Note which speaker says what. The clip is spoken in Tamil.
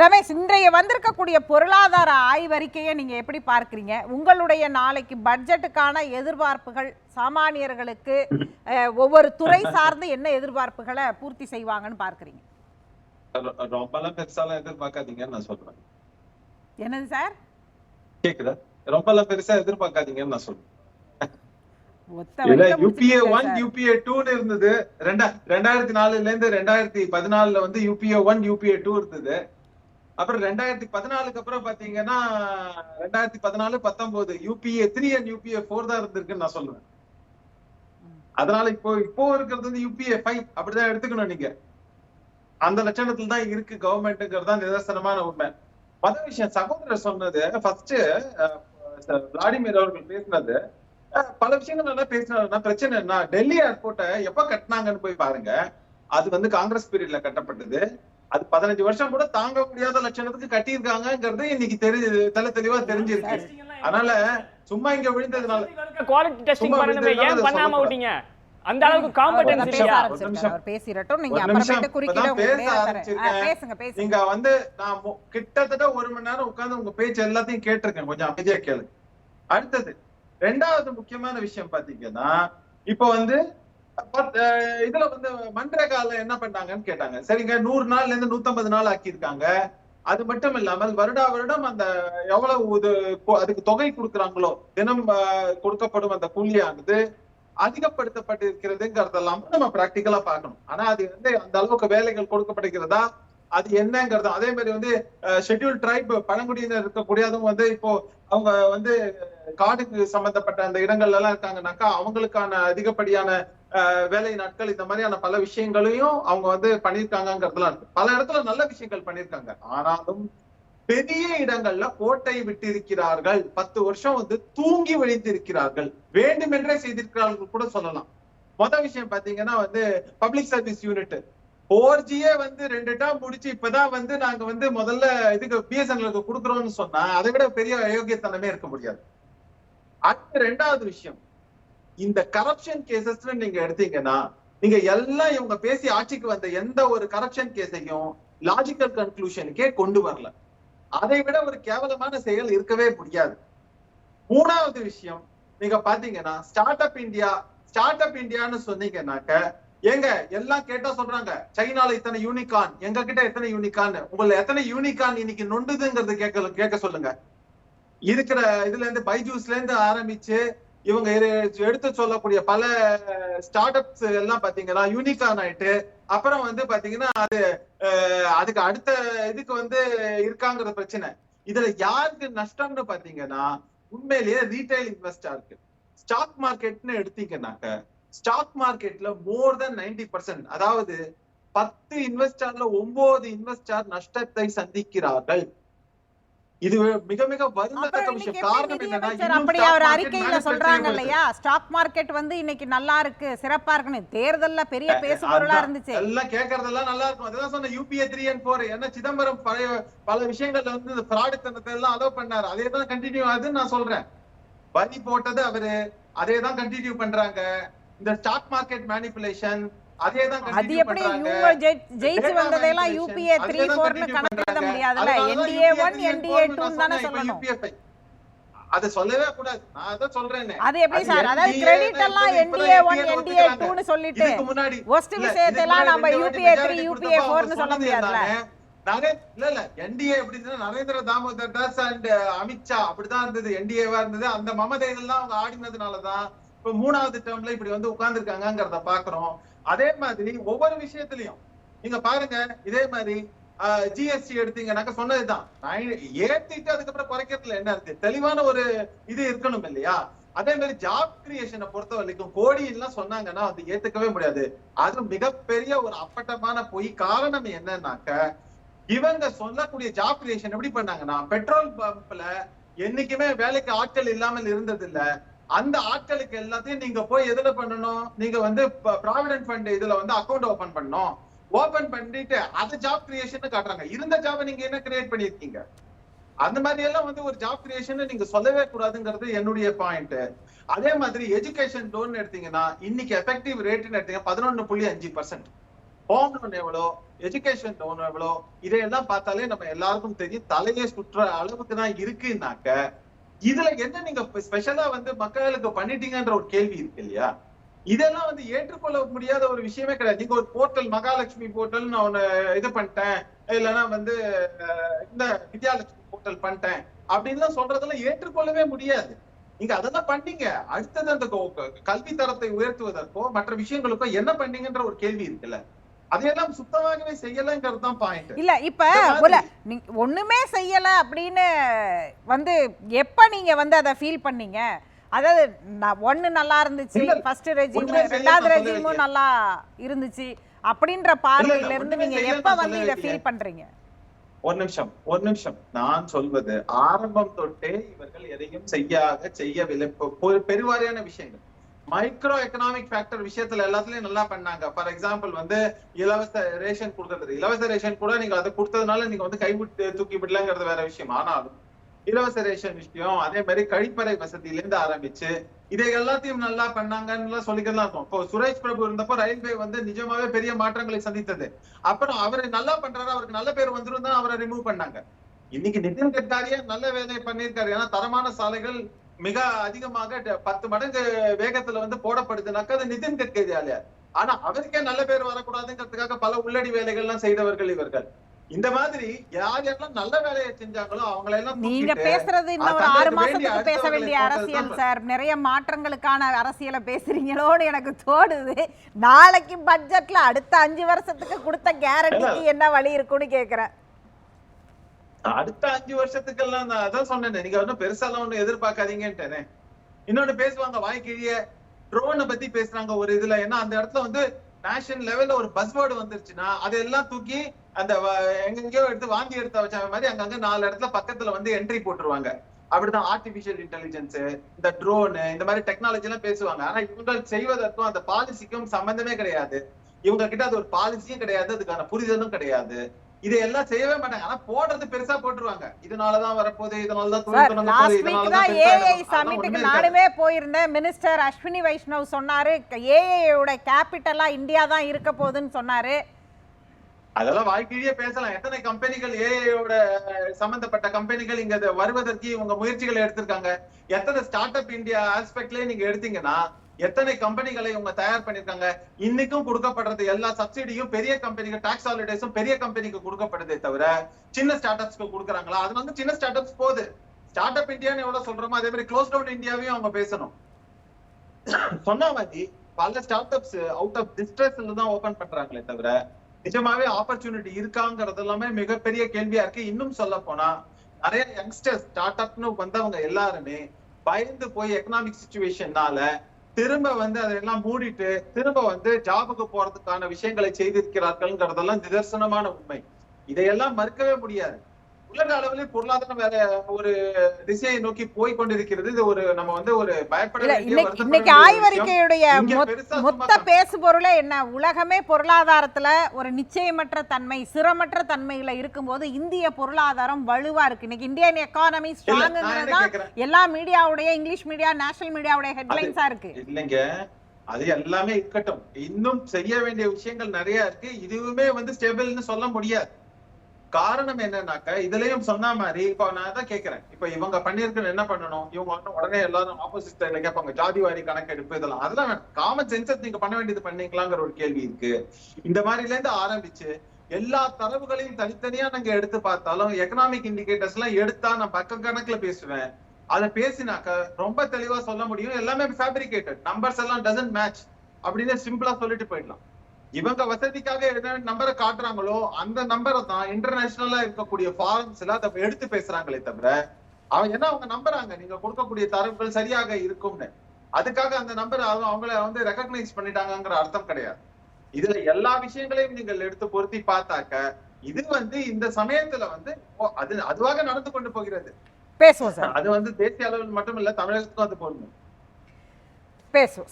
Speaker 1: ரமேஷ் இன்றைய வந்திருக்கக்கூடிய பொருளாதார ஆய்வறிக்கையை நீங்க எப்படி பார்க்கறீங்க? உங்களுடைய நாளைக்கு பட்ஜெட்டுக்கான எதிர்பார்ப்புகள் சாமானியர்களுக்கு ஒவ்வொரு துறை சார்ந்து என்ன எதிர்பார்ப்புகளை பூர்த்தி செய்வாங்கன்னு பார்க்கறீங்க?
Speaker 2: ரொம்பலாம் பெருசாலாம் எதிர்பார்க்காதீங்கன்னு நான் சொல்றேன்.
Speaker 1: என்னது சார்?
Speaker 2: கேக்குதா? ரொம்பலாம் பெருசா எதிர்பார்க்காதீங்கன்னு நான் சொல்றேன். UPA one. யூபிஏ டூன்னு இருந்தது. ரெண்டா ரெண்டாயிரத்தி நாலுல இருந்து ரெண்டாயிரத்தி பதினாலுல வந்து யூபிஏ ஒன் யூபிஏ டூ இருந்தது. அப்புறம் ரெண்டாயிரத்தி பதினாலுக்கு அப்புறம் பாத்தீங்கன்னா ரெண்டாயிரத்தி பதினாலு பத்தொன்பது UPA three and UPA four தான் இருந்திருக்குன்னு நான் சொல்லுவேன் அதனால இப்போ இப்போ இருக்கிறது வந்து யூபிஏ ஃபைவ் அப்படிதான் எடுத்துக்கணும் நீங்க. அந்த லட்சணத்துல தான் இருக்கு கவர்மெண்ட்ங்கிறது தான் நிதர்சனமான உண்மை. மொத விஷயம் சகோதரர் சொன்னது ஃபர்ஸ்ட் விளாடிமிர் அவர்கள் பேசினது பல விஷயங்கள் நல்லா பேசினாருன்னா பிரச்சனை என்ன டெல்லி ஏர்போர்ட்டை எப்ப கட்டினாங்கன்னு போய் பாருங்க. அது வந்து காங்கிரஸ் பீரியட்ல கட்டப்பட்டது. அது பதினஞ்சு வருஷம் கூட தாங்க முடியாத லட்சணத்துக்கு கட்டியிருக்காங்கங்கிறது இன்னைக்கு தெரி தெல தெளிவா தெரிஞ்சிருக்கு. அதனால சும்மா இங்க விழுந்ததுனால
Speaker 3: குவாலிட்டி டெஸ்டிங் பண்ணணுமே ஏன் பண்ணாம. விட்டீங்க? அந்த அளவுக்கு
Speaker 1: பேச
Speaker 3: இல்லையா?
Speaker 2: ஒரு. நிமிஷம்.
Speaker 1: அவர் பேசிடட்டும். நீங்க. அப்புறமேட்டு குறுக்கிட. பேசுங்க பேசுங்க.
Speaker 2: நீங்க வந்து நான் கிட்டத்தட்ட ஒரு மணி நேரம் உட்கார்ந்து உங்க பேச்சு எல்லாத்தையும் கேட்டிருக்கேன். கொஞ்சம் அமைதியா கேளு. அடுத்தது ரெண்டாவது முக்கியமான விஷயம் பாத்தீங்கன்னா இப்ப வந்து இதுல வந்து மன்றகால என்ன பண்ணாங்கன்னு கேட்டாங்க. சரிங்க நூறு நாள்ல இருந்து நூத்தம்பது நாள் ஆக்கியிருக்காங்க. அது மட்டும் இல்லாமல் வருடா வருடம் அந்த எவ்வளவு இது அதுக்கு தொகை கொடுக்குறாங்களோ தினம் கொடுக்கப்படும் அந்த கூலியானது அதிகப்படுத்தப்பட்டிருக்கிறதுங்கிறதெல்லாம் நம்ம பிராக்டிக்கலா பார்க்கணும். ஆனா அது வந்து அந்த அளவுக்கு வேலைகள் கொடுக்கப்படுகிறதா? அது என்னங்கிறது அதே மாதிரி வந்து ஷெட்யூல் ட்ரைப் பழங்குடியினர் இருக்கக்கூடியதும் வந்து இப்போ அவங்க வந்து காடுக்கு சம்பந்தப்பட்ட அந்த இடங்கள்ல எல்லாம் இருக்காங்கனாக்கா அவங்களுக்கான அதிகப்படியான வேலை நாட்கள் இந்த மாதிரியான பல விஷயங்களையும் அவங்க வந்து பண்ணியிருக்காங்கிறதுலாம் இருக்கு. பல இடத்துல நல்ல விஷயங்கள் பண்ணிருக்காங்க ஆனாலும் பெரிய இடங்கள்ல கோட்டை விட்டிருக்கிறார்கள். பத்து வருஷம் வந்து தூங்கி விழித்திருக்கிறார்கள் வேண்டுமென்றே செய்திருக்கிறார்கள் கூட சொல்லலாம். மொத விஷயம் பாத்தீங்கன்னா வந்து பப்ளிக் சர்வீஸ் யூனிட் ஃபோர் ஜியே வந்து ரெண்டு டேம் முடிச்சு இப்பதான் வந்து நாங்க வந்து முதல்ல இதுக்கு பிஎஸ்என்எலுக்கு கொடுக்குறோம்னு சொன்னா அதை விட பெரிய அயோக்கியத்தனமே இருக்க முடியாது. அடுத்து ரெண்டாவது விஷயம். இந்த கரப்ஷன் கேசஸ் நீங்க எடுத்தீங்கன்னா நீங்க எல்லாம் இவங்க பேசி ஆட்சிக்கு வந்த எந்த ஒரு கரப்ஷன் கேஸையும் லாஜிக்கல் கன்க்ளூஷனுக்கே கொண்டு வரல. அதை விட ஒரு கேவலமான செயல் இருக்கவே முடியாது. மூணாவது விஷயம் நீங்க பாத்தீங்கன்னா start up India start up இந்தியான்னு சொன்னீங்கன்னாக்க ஏங்க எல்லாம் கேட்டா சொல்றாங்க சைனால இத்தனை யூனிகான் எங்க கிட்ட எத்தனை யூனிகான் உங்களை எத்தனை யூனிகான் இன்னைக்கு நொண்டுதுங்கிறது கேட்க கேட்க சொல்லுங்க. இருக்கிற இதுல இருந்து பைஜூஸ்ல இருந்து ஆரம்பிச்சு இவங்க எடுத்து சொல்லக்கூடிய பல ஸ்டார்ட் அப்ஸ் எல்லாம் பாத்தீங்கன்னா யூனிகான் ஆயிட்டு அப்புறம் வந்து பாத்தீங்கன்னா அது அதுக்கு அடுத்த இதுக்கு வந்து இருக்காங்கிற பிரச்சனை. இதுல யாருக்கு நஷ்டம்னு பாத்தீங்கன்னா உண்மையிலேயே ரீட்டைல் இன்வெஸ்டருக்கு ஸ்டாக் மார்க்கெட்னு எடுத்தீங்கன்னாக்க ஸ்டாக் மார்க்கெட்ல மோர் தென் 90% பர்சன்ட் அதாவது பத்து இன்வெஸ்டர்ல ஒன்பது இன்வெஸ்டர் நஷ்டத்தை சந்திக்கிறார்கள். இது மிக மிக வருந்தத்தக்க விஷயம். காரணம் என்னன்னா
Speaker 1: அப்படி அவர் அறிக்கையில சொல்றாங்க. இல்லையா? ஸ்டாக் மார்க்கெட் வந்து இன்னைக்கு நல்லா இருக்கு சிறப்பா இருக்குன்னு. தேர்தல்ல பெரிய பேசு பொருளா
Speaker 2: அதான்.
Speaker 1: இருந்துச்சு.
Speaker 2: எல்லாம் கேட்கறதெல்லாம் நல்லா இருக்கும். அதுதான் சொன்ன யூபிஏ த்ரீ அண்ட் ஃபோர் ஏன்னா சிதம்பரம் பழைய பல விஷயங்கள்ல வந்து இந்த ஃப்ராடு தனத்தை எல்லாம் அலோவ் பண்ணாரு. அதே தான் கண்டினியூ ஆகுதுன்னு நான் சொல்றேன். வரி போட்டது அவரு அதே தான் கண்டினியூ பண்றாங்க. இந்த ஸ்டாக் மார்க்கெட் மேனிபுலேஷன் அதே தான்
Speaker 1: அது எப்படி இவங்க ஜெயி- ஜெயிச்சு வந்ததெல்லாம் யூபிஏ த்ரீ
Speaker 2: அதே தான்
Speaker 1: ஃபோர்னு
Speaker 2: continue
Speaker 1: கணக்கு எழுத
Speaker 2: பண்றாங்க.
Speaker 1: முடியாதுல்ல.
Speaker 2: அதனால தான்
Speaker 1: NDA
Speaker 2: UPA
Speaker 1: one
Speaker 2: 3 and
Speaker 1: NDA
Speaker 2: 4 ன்னு
Speaker 1: டூன்னு
Speaker 2: நான்
Speaker 1: தானே
Speaker 2: சொன்னேன், இப்ப
Speaker 1: சொல்லணும்.
Speaker 2: UPA 5. அதை சொல்லவே கூடாது. நான் அதான் சொல்றேனே
Speaker 1: அது எப்படி
Speaker 2: அது
Speaker 1: சார்? அதாவது கிரெடிட் எல்லாம் என்டிஏ ஒன்
Speaker 2: NDA
Speaker 1: என்டிஏ
Speaker 2: ஒத்துக்கிறாங்க.
Speaker 1: டூன்னு சொல்லிட்டு ஒஸ்ட் விஷயத்தை எல்லாம் நம்ம யூபிஏ த்ரீ
Speaker 2: majority
Speaker 1: யூபிஏ
Speaker 2: கொடுத்தப்ப
Speaker 1: ஃபோர்னு
Speaker 2: அவங்க
Speaker 1: சொல்ல
Speaker 2: நரே இல்ல இல்ல. என்டிஏ எப்படி இருந்தது நரேந்திர தாமோதர் தாஸ் அண்ட் அமித்ஷா அப்படிதான் இருந்தது. என்டிஏவா இருந்தது. அந்த மமதைகள்லாம் அவங்க ஆடினதுனாலதான் இப்ப மூணாவது டேர்ம்ல இப்படி வந்து உட்கார்ந்துருக்காங்கிறத பாக்குறோம். அதே மாதிரி ஒவ்வொரு விஷயத்திலையும் நீங்க பாருங்க இதே மாதிரி ஜிஎஸ்டி எடுத்தீங்கன்னாக்க சொன்னதுதான். ஏத்திட்டு அதுக்கப்புறம் குறைக்கிறதுல என்ன இருக்கு? தெளிவான ஒரு இது இருக்கணும் இல்லையா? அதே மாதிரி ஜாப் கிரியேஷனை பொறுத்த வரைக்கும் கோடி எல்லாம் சொன்னாங்கன்னா அது ஏத்துக்கவே முடியாது. அது மிகப்பெரிய ஒரு அப்பட்டமான பொய். காரணம் என்னன்னாக்க இவங்க சொல்லக்கூடிய ஜாப் கிரியேஷன் எப்படி பண்ணாங்கன்னா பெட்ரோல் பம்ப்ல என்னைக்குமே வேலைக்கு ஆட்கள் இல்லாமல் இருந்தது இல்ல அந்த ஆட்களுக்கு எல்லாத்தையும் நீங்க போய் எதுல பண்ணணும்? நீங்க வந்து ப்ராவிடன்ட் ஃபண்ட் இதுல வந்து அக்கௌண்ட் ஓபன் பண்ணணும். ஓபன் பண்ணிட்டு அது ஜாப் கிரியேஷன் காட்டுறாங்க. இருந்த ஜாப் நீங்க என்ன கிரியேட் பண்ணிருக்கீங்க? அந்த மாதிரி எல்லாம் வந்து ஒரு ஜாப் கிரியேஷன் நீங்க சொல்லவே கூடாதுங்கிறது என்னுடைய பாயிண்ட் அதே மாதிரி எஜுகேஷன் லோன் எடுத்தீங்கன்னா இன்னைக்கு எஃபெக்டிவ் ரேட்னு எடுத்தீங்க பதினொன்னு புள்ளி அஞ்சு பர்சன்ட் ஹோம் லோன் எவ்வளோ? எஜுகேஷன் லோன் எவ்வளோ? இதையெல்லாம் பார்த்தாலே நம்ம எல்லாருக்கும் தெரியும். தலையே சுற்ற அளவுக்கு தான் இருக்குன்னாக்க இதுல என்ன நீங்க ஸ்பெஷலா வந்து மக்களுக்கு பண்ணிட்டீங்கன்ற ஒரு கேள்வி இருக்கு இல்லையா? இதெல்லாம் வந்து ஏற்றுக்கொள்ள முடியாத ஒரு விஷயமே கிடையாது. நீங்க ஒரு போர்ட்டல் மகாலட்சுமி போர்ட்டல் நான் ஒன்னு இது பண்ணிட்டேன். இல்லைன்னா வந்து இந்த வித்யாலட்சுமி போர்ட்டல் பண்ணிட்டேன். அப்படின்லாம் சொல்றதெல்லாம் ஏற்றுக்கொள்ளவே முடியாது. நீங்க அதெல்லாம் பண்ணீங்க. அடுத்தது அந்த கல்வி தரத்தை உயர்த்துவதற்கோ மற்ற விஷயங்களுக்கோ என்ன பண்ணீங்கன்ற ஒரு கேள்வி இருக்குல்ல? அதையெல்லாம் சுத்தமாகவே செய்யலைங்கிறது தான் பாயிண்ட்
Speaker 1: இல்ல இப்ப ஒண்ணுமே செய்யல அப்படின்னு வந்து எப்ப நீங்க வந்து அதை ஃபீல் பண்ணீங்க? அதாவது ஒண்ணு நல்லா இருந்துச்சு ஃபர்ஸ்ட் ரெஜிம் ரெண்டாவது ரெஜிமும். நல்லா இருந்துச்சு. அப்படின்ற பார்வையில இருந்து நீங்க எப்ப வந்து இதை. ஃபீல் பண்றீங்க?
Speaker 2: ஒரு நிமிஷம் ஒரு நிமிஷம். நான் சொல்வது ஆரம்பம் தொட்டே இவர்கள் எதையும் செய்யாக செய்யவில்லை. பெருவாரியான விஷயங்கள். மைக்ரோ எக்கனாமிக் ஃபேக்டர் விஷயத்துல எல்லாத்துலயும் நல்லா பண்ணாங்க. ஃபார் எக்ஸாம்பிள் வந்து இலவச ரேஷன் கொடுக்கறது இலவச ரேஷன் கூட நீங்க அதை கொடுத்ததுனால நீங்க வந்து கைவிட்டு தூக்கி விடலங்கிறது வேற விஷயம். ஆனாலும் இலவச ரேஷன் விஷயம் அதே மாதிரி கழிப்பறை வசதியில இருந்து ஆரம்பிச்சு இதை எல்லாத்தையும் நல்லா பண்ணாங்கன்னு சொல்லிக்கலாம் இருக்கும். இப்போ சுரேஷ் பிரபு இருந்தப்போ ரயில்வே வந்து நிஜமாவே பெரிய மாற்றங்களை சந்தித்தது. அப்புறம் அவரை நல்லா பண்றாரு அவருக்கு நல்ல பேர் வந்துரும் தான் அவரை ரிமூவ் பண்ணாங்க. இன்னைக்கு நிதின் கட்காரியா நல்ல வேலை பண்ணியிருக்காரு. ஏன்னா தரமான சாலைகள் மிக அதிகமாக பத்து மடங்கு வேகத்துல வந்து போடப்படுதுனாக்கா அது நிதின் கட்கரியால. ஆனா அவருக்கே நல்ல பேர் வரக்கூடாதுங்கிறதுக்காக பல உள்ளடி வேலைகள்லாம் செய்தவர்கள் இவர்கள். இந்த மாதிரி யார் யாரெல்லாம் நல்ல வேலையை செஞ்சாங்களோ அவங்களை எல்லாம்
Speaker 1: நீங்க பேசுறது இன்னும் ஒரு ஆறு மாசத்துக்கு பேச வேண்டிய அரசியல் சார். நிறைய மாற்றங்களுக்கான அரசியலை பேசுறீங்களோன்னு எனக்கு தோணுது. நாளைக்கு பட்ஜெட்ல அடுத்த அஞ்சு வருஷத்துக்கு கொடுத்த கேரண்டிக்கு என்ன வழி இருக்கும்னு கேக்குறேன்.
Speaker 2: அடுத்த அஞ்சு வருஷத்துக்கெல்லாம் நான் அதான் சொன்னேன் நீங்க ஒன்னும் பெருசாலாம் ஒண்ணும் எதிர்பார்க்காதீங்கன்ட்டேனே. இன்னொன்னு பேசுவாங்க வாய்க்கிழிய ட்ரோனை பத்தி பேசுறாங்க ஒரு இதுல. ஏன்னா அந்த இடத்துல வந்து நேஷனல் லெவல்ல ஒரு பஸ்வேர்டு வந்துருச்சுன்னா அதெல்லாம் தூக்கி அந்த எங்கெங்கயோ எடுத்து வாந்தி எடுத்து வச்ச மாதிரி அங்கங்க நாலு இடத்துல பக்கத்துல வந்து என்ட்ரி போட்டுருவாங்க. அப்படிதான் ஆர்டிபிஷியல் இன்டெலிஜென்ஸ் இந்த ட்ரோனு இந்த மாதிரி டெக்னாலஜி எல்லாம் பேசுவாங்க. ஆனா இவங்க செய்வதற்கும் அந்த பாலிசிக்கும் சம்பந்தமே கிடையாது. இவங்க கிட்ட அது ஒரு பாலிசியும் கிடையாது அதுக்கான புரிதலும் கிடையாது. இதையெல்லாம் செய்யவே மாட்டாங்க. ஆனா போடுறது பெருசா போட்டுருவாங்க. இதனாலதான் வரப்போகுது இதனாலதான்
Speaker 1: லாஸ்ட் வீக் தான் ஏஐ சமிட்டுக்கு. நானுமே போயிருந்தேன். மினிஸ்டர் அஸ்வினி வைஷ்ணவ் சொன்னாரு ஏஐயோட கேபிட்டலா இந்தியா தான் இருக்க போகுதுன்னு சொன்னாரு.
Speaker 2: அதெல்லாம் வாழ்க்கையிலேயே பேசலாம். எத்தனை கம்பெனிகள் ஏஐயோட சம்பந்தப்பட்ட கம்பெனிகள் இங்க வருவதற்கு இவங்க முயற்சிகளை எடுத்திருக்காங்க. எத்தனை ஸ்டார்ட் அப் இந்தியா ஆஸ்பெக்ட்லயே நீங்க எடுத்தீங்கன்னா எத்தனை கம்பெனிகளை இவங்க தயார் பண்ணிருக்காங்க இன்னைக்கும் கொடுக்கப்படுறது எல்லா சப்சிடியும் பெரிய கம்பெனிக்கு டாக்ஸ் ஹாலிடேஸும் பெரிய கம்பெனிக்கு கொடுக்கப்படுதே தவிர சின்ன ஸ்டார்ட் அப்ஸ்க்கு கொடுக்குறாங்களா? அது வந்து சின்ன ஸ்டார்ட் அப்ஸ் போகுது. ஸ்டார்ட் அப் இந்தியான்னு எவ்வளவு சொல்றோமோ அதே மாதிரி க்ளோஸ் டவுன் இந்தியாவையும் அவங்க பேசணும். சொன்ன மாதிரி பல ஸ்டார்ட் அப்ஸ் அவுட் ஆஃப் டிஸ்ட்ரெஸ்ல தான் ஓபன் பண்றாங்களே தவிர நிஜமாவே ஆப்பர்ச்சுனிட்டி இருக்காங்கிறது எல்லாமே மிகப்பெரிய கேள்வியா இருக்கு. இன்னும் சொல்ல போனா நிறைய யங்ஸ்டர்ஸ் ஸ்டார்ட் அப்னு வந்தவங்க எல்லாருமே பயந்து போய் எக்கனாமிக் சுச்சுவேஷன்னால திரும்ப வந்து அதையெல்லாம் மூடிட்டு திரும்ப வந்து ஜாபுக்கு போறதுக்கான விஷயங்களை செய்திருக்கிறார்கள்ங்கிறதெல்லாம் நிதர்சனமான உண்மை. இதையெல்லாம் மறுக்கவே முடியாது. உலக அளவிலே பொருளாதாரம் வேற ஒரு திசையை நோக்கி போய் கொண்டிருக்கிறது இது ஒரு நம்ம வந்து ஒரு பயப்பட
Speaker 1: இன்னைக்கு. ஆய்வறிக்கையுடைய மொத்த பேசு பொருளே என்ன? உலகமே பொருளாதாரத்துல ஒரு நிச்சயமற்ற தன்மை சிரமற்ற தன்மையில இருக்கும்போது இந்திய பொருளாதாரம் வலுவா இருக்கு. இன்னைக்கு இந்தியன் எக்கானமி ஸ்ட்ராங்ங்கிறது? எல்லா மீடியாவுடைய இங்கிலீஷ் மீடியா நேஷனல் மீடியாவுடைய ஹெட்லைன்ஸா இருக்கு.
Speaker 2: இல்லைங்க. அது எல்லாமே இருக்கட்டும் இன்னும் செய்ய வேண்டிய விஷயங்கள் நிறைய இருக்கு. இதுவுமே வந்து ஸ்டேபிள்னு சொல்ல முடியாது. காரணம் என்னன்னாக்க இதுலயும் சொன்ன மாதிரி இப்ப நான் தான் கேக்குறேன். இப்ப இவங்க பண்ணிருக்க என்ன பண்ணணும்? இவங்க வந்து உடனே எல்லாரும் ஆப்போசிட் சைட்ல கேட்பாங்க ஜாதி வாரி கணக்கெடுப்பு இதெல்லாம். அதெல்லாம் காமன் சென்சஸ் நீங்க பண்ண வேண்டியது பண்ணீங்களாங்கிற ஒரு கேள்வி இருக்கு. இந்த மாதிரில இருந்து ஆரம்பிச்சு எல்லா தரவுகளையும் தனித்தனியா நாங்க எடுத்து பார்த்தாலும் எக்கனாமிக் இண்டிகேட்டர்ஸ் எல்லாம் எடுத்தா நான் பக்க கணக்குல பேசுவேன். அதை பேசினாக்க ரொம்ப தெளிவா சொல்ல முடியும். எல்லாமே ஃபேப்ரிகேட்டட் நம்பர்ஸ் எல்லாம் டசன்ட் மேட்ச் அப்படின்னு சிம்பிளா சொல்லிட்டு போயிடலாம். இவங்க வசதிக்காக என்ன நம்பரை காட்டுறாங்களோ அந்த நம்பரை தான் இன்டர்நேஷனலா இருக்கக்கூடிய ஃபாரம்ஸ்ல அதை எடுத்து பேசுறாங்களே தவிர அவங்க என்ன அவங்க நம்புறாங்க? நீங்க கொடுக்கக்கூடிய தரவுகள் சரியாக இருக்கும்னு. அதுக்காக அந்த நம்பர் அவங்கள வந்து ரெகக்னைஸ் பண்ணிட்டாங்கங்கிற அர்த்தம் கிடையாது. இதுல எல்லா விஷயங்களையும் நீங்கள் எடுத்து பொருத்தி பார்த்தாக்க இது வந்து இந்த சமயத்துல வந்து அது அதுவாக நடந்து கொண்டு போகிறது.
Speaker 1: பேசுவோம்
Speaker 2: அது வந்து தேசிய அளவில் மட்டும் இல்ல தமிழகத்துக்கும் அது பொருந்தும்.
Speaker 1: பேசுவோம்.